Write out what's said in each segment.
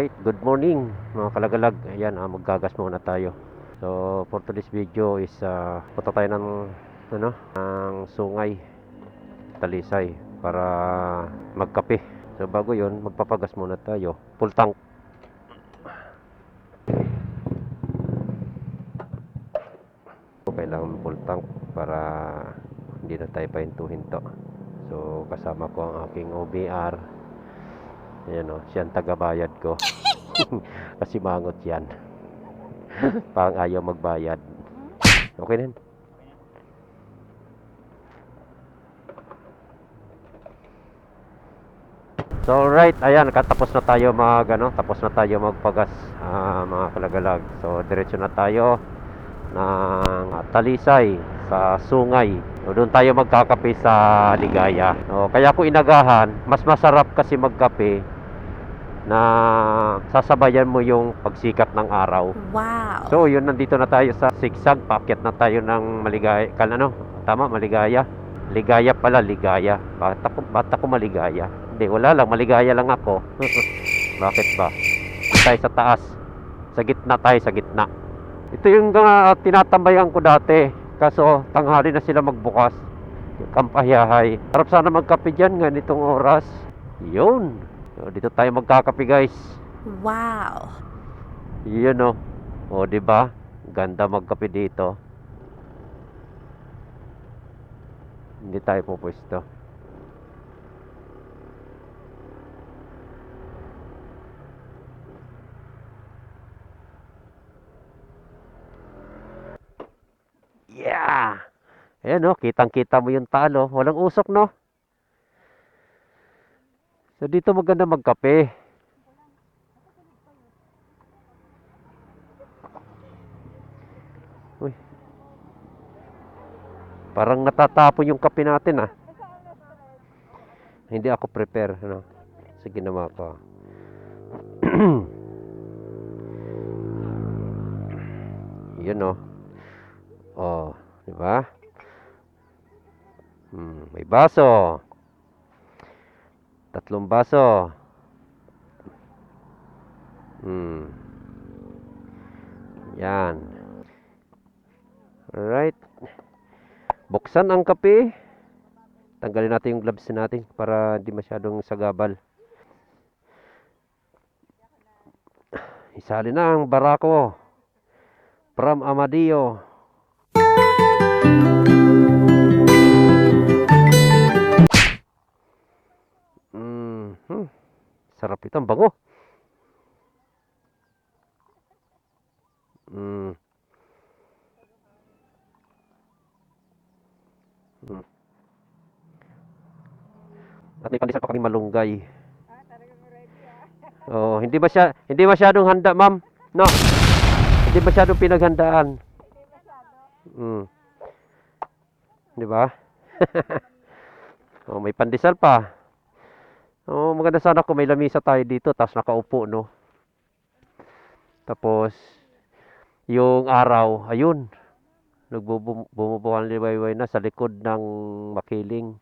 Alright, good morning mga kalagalag. Ayan, ah, maggagas muna tayo. So, for today's video is uh, punta tayo ng ano, ng sungay Talisay para magkape. So, bago 'yon, magpapagas muna tayo. Full tank. Kailangan full tank para hindi na tayo pahintuhin to. So, kasama ko ang aking OBR. Ayan o, siya ang tagabayad ko. Kasi mangot yan. Parang ayaw magbayad. Okay na. So right, ayan, katapos na tayo mag ano, tapos na tayo magpagas ah, mga kalagalag. So diretso na tayo ng Talisay sa Sungay. So, doon tayo magkakape sa Ligaya. So, kaya ko inagahan, mas masarap kasi magkape na sasabayan mo yung pagsikat ng araw. Wow. So, yun, nandito na tayo sa Sigsag. Pakyat na tayo ng maligaya. Kal, ano? Tama, maligaya. Ligaya pala, ligaya. Ba't ako, ba't ako maligaya? Hindi, wala lang. Maligaya lang ako. Bakit ba? Tayo sa taas. Sa gitna tayo, sa gitna. Ito yung uh, tinatambayan ko dati. Kaso, tanghali na sila magbukas. Kampahiyahay. Harap sana magkape dyan ganitong oras. Yun. So, dito tayo magkakape guys. Wow. Yun oh. O, di ba? Ganda magkape dito. Hindi tayo pupwesto. Yeah! Ayan oh, kitang-kita mo yung talo. Walang usok, no? So, dito maganda magkape. Uy. Parang natatapon yung kape natin ah. Hindi ako prepare, ano. Sa ginawa ko. Yun oh. Oh, di ba? Hmm, may baso. Tatlong baso. Hmm. Yan. Alright. Buksan ang kape. Tanggalin natin yung gloves natin para di masyadong sagabal. Isali na ang barako. From Amadio. Sarap ito. Ang bango. Mm. Mm. At may pandesal pa kami malunggay. Oh, hindi ba siya hindi masyadong handa, ma'am? No. Hindi masyadong pinaghandaan. Mm. Di ba? oh, may pandesal pa. Oh, maganda sana kung may lamisa tayo dito tapos nakaupo, no? Tapos yung araw, ayun. Nagbubumubuhan liwayway na sa likod ng makiling.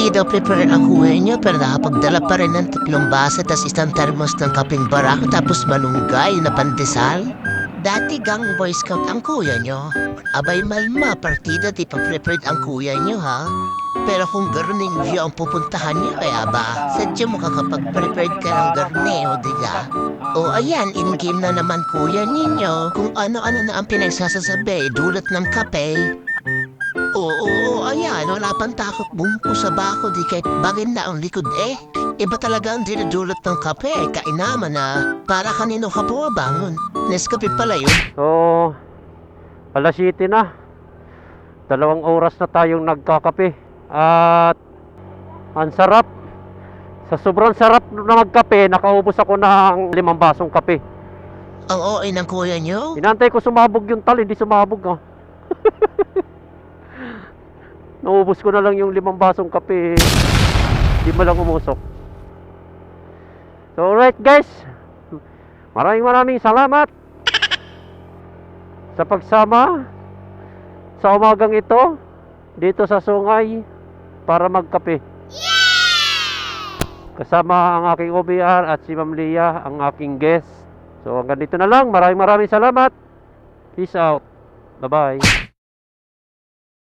Di daw prepare ang kuya niyo pero nakapagdala pa rin ng tatlong basa tas isang termos ng kaping barako tapos malunggay na pandesal. Dati gang boy scout ang kuya niyo. Abay malma partida di pa prepared ang kuya niyo ha. Pero kung garning view ang pupuntahan niyo kaya ba, sadya mo kakapag-prepared ka ng garneo, diga? O ayan, in-game na naman kuya ninyo. Kung ano-ano na ang pinagsasasabi, dulot ng kape, Oo, oo, ayan, wala pang takot bumpo sa bako di kahit bagin na ang likod eh. Iba talaga ang dinudulot ng kape, kainaman na para kanino ka po bangon. Nescafe pala yun. So, alas 7 na. Dalawang oras na tayong nagkakape. At ang sarap. Sa sobrang sarap na magkape, nakaubos ako ng limang basong kape. Ang OA ng kuya nyo? Inantay ko sumabog yung tal, hindi sumabog ah. Naubos ko na lang yung limang basong kape. Hindi mo lang umusok. So, alright guys. Maraming maraming salamat. sa pagsama sa umagang ito dito sa Sungay para magkape. Kasama ang aking OBR at si Ma'am Lia, ang aking guest. So hanggang dito na lang. Maraming maraming salamat. Peace out. Bye-bye.